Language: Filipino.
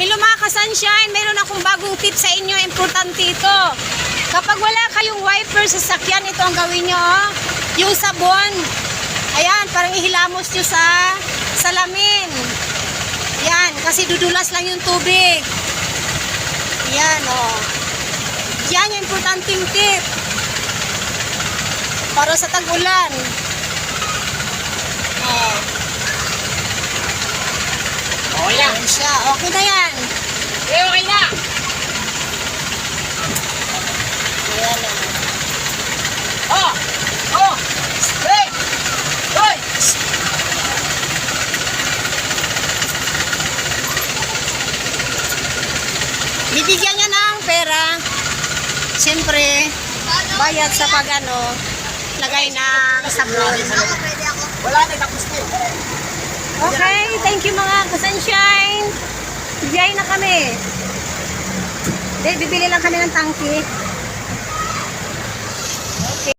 Hello mga ka-sunshine, meron akong bagong tip sa inyo, importante ito. Kapag wala kayong wiper sa sakyan, ito ang gawin nyo, oh. yung sabon. Ayan, parang ihilamos nyo sa salamin. Yan, kasi dudulas lang yung tubig. Yan, oh. Yan yung importanteng tip. Para sa tag-ulan. Oh. Na. Yan siya. Okay na yan. Eh, okay na. Ayan, oh. Oh! Oh! Hey! Hoy! Bibigyan niya ng pera. Siyempre, bayad sa pagano, lagay ng sabon. Wala na, tapos na. Okay, thank you mga kasunshine. Biyay na kami. Hindi, bibili lang kami ng tangki.